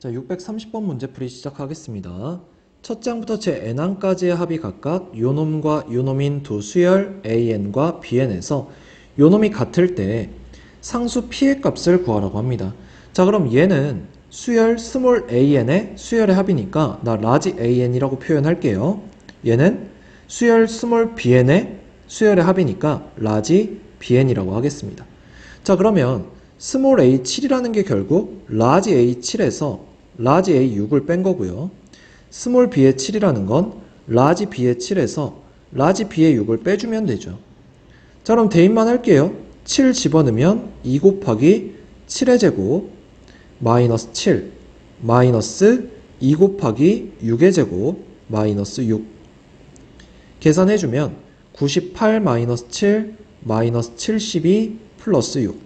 자, 630번 문제풀이 시작하겠습니다. 첫 장부터 제 n항까지의 합이 각각 요놈과 요놈인 두 수열 an과 bn에서 요놈이 같을 때 상수 p의 값을 구하라고 합니다. 자, 그럼 얘는 수열 스몰 an의 수열의 합이니까 나 라지 an이라고 표현할게요. 얘는 수열 스몰 bn의 수열의 합이니까 라지 bn이라고 하겠습니다. 자, 그러면 스몰 a7이라는 게 결국 라지 a7에서 라지 a6을 뺀 거고요. 스몰 b의 7이라는 건 라지 b의 7에서 라지 b의 6을 빼주면 되죠. 자, 그럼 대입만 할게요. 7 집어넣으면 2 곱하기 7의 제곱 마이너스 7 마이너스 2 곱하기 6의 제곱 마이너스 6 계산해주면 98 마이너스 7 마이너스 72 플러스 6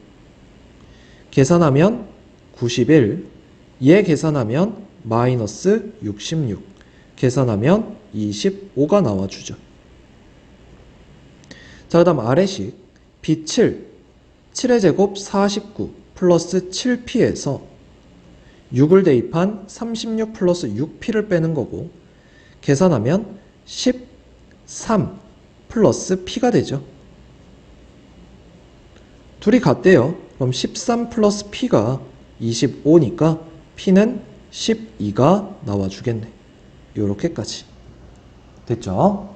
계산하면 91 얘 계산하면 마이너스 66 계산하면 25가 나와주죠. 자, 그 다음 아래식 B7 7의 제곱 49 플러스 7P에서 6을 대입한 36 플러스 6P를 빼는 거고 계산하면 13 플러스 P가 되죠. 둘이 같대요. 그럼 13 플러스 P가 25니까 P는 12가 나와주겠네. 요렇게까지. 됐죠?